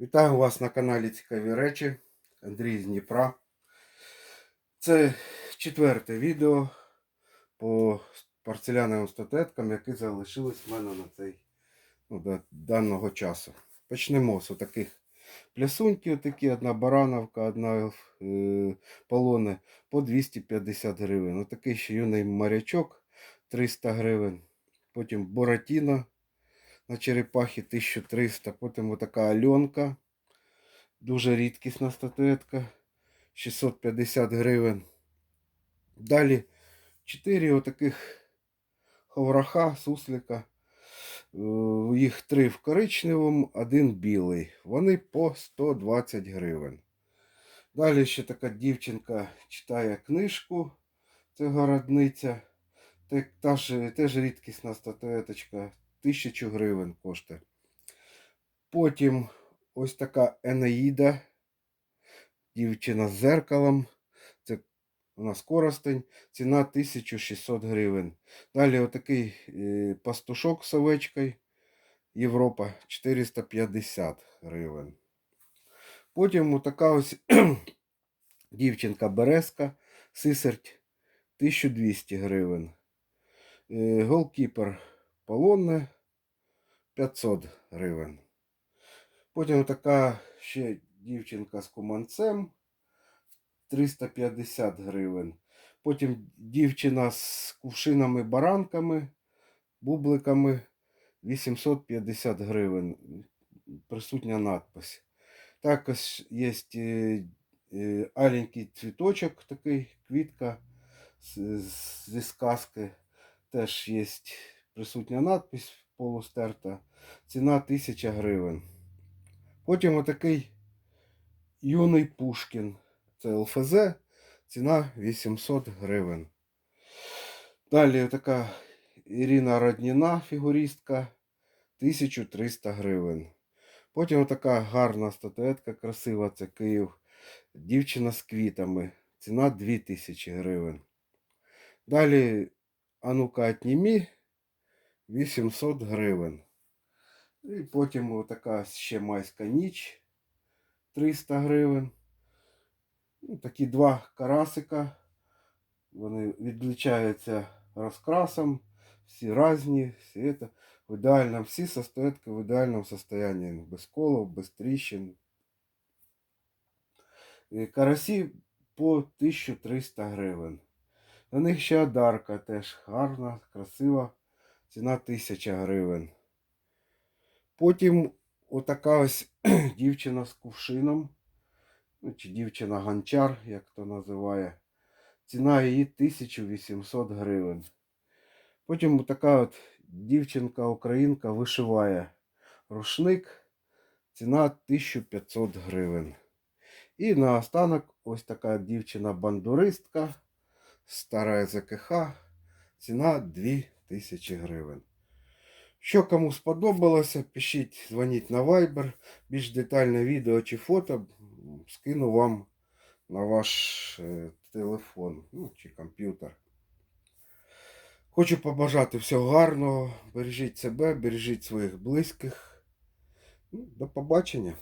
Вітаю вас на каналі Цікаві речі. Андрій з Дніпра. Це четверте відео по порцеляновим статуеткам, які залишились в мене на цей ну, до даного часу. Почнемо з таких плясуньків, такі, одна барановка, одна е, полони по 250 гривень. Отакий ще юний морячок 300 гривень. Потім Буратіно на черепахі 1300. Потім отака Альонка. Дуже рідкісна статуетка. 650 гривень. Далі 4 отаких ховраха, суслика. Е, Їх три в коричневому, один білий. Вони по 120 гривень. Далі ще така дівчинка читає книжку. Це городниця. Те- Та теж рідкісна статуеточка. 1000 гривень коштує. Потім ось така Енеїда. Дівчина з зеркалом. Це у нас коростень. Ціна 1600 гривень. Далі отакий е, пастушок з овечкою. Європа 450 гривень. Потім отака ось дівчинка Березка, сисерть 1200 гривень. Е, Голкіпер полонне 500 гривень. Потім така ще дівчинка з куманцем 350 гривень. Потім дівчина з кувшинами баранками, бубликами 850 гривень. Присутня надпись. Також є е, е, аленький цвіточок, такий квітка зі сказки. Теж є присутня надпись полустерта. Ціна 1000 гривень. Потім отакий юний Пушкін. Це ЛФЗ. Ціна 800 гривень. Далі така Ірина Родніна, фігуристка, 1300 гривень. Потім така гарна статуетка, красива, це Київ. Дівчина з квітами. Ціна 2000 гривень. Далі Анука Атнімі 800 гривень. І потім така ще майська ніч 300 гривень. Ну, такі два карасика. Вони відлічаються розкрасом. Всі різні, всі це в ідеальному, всі статуетки в ідеальному состоянии. Без колов, без тріщин. Е, Карасі по 1300 гривень. На них ще одарка теж гарна, красива. Ціна 1000 гривень. Потім отака ось дівчина з кувшином. Ну, чи дівчина гончар, як то називає. Ціна її 1800 гривень. Потім така от дівчинка-українка вишиває рушник. Ціна 1500 гривень. І наостанок ось така дівчина-бандуристка, стара ЗКХ. Ціна 2000 гривень. Що кому сподобалося, пишіть, дзвоніть на Viber. Більш детальне відео чи фото скину вам на ваш е, телефон ну, чи комп'ютер. Хочу побажати всього гарного. Бережіть себе, бережіть своїх близьких. Ну, До побачення.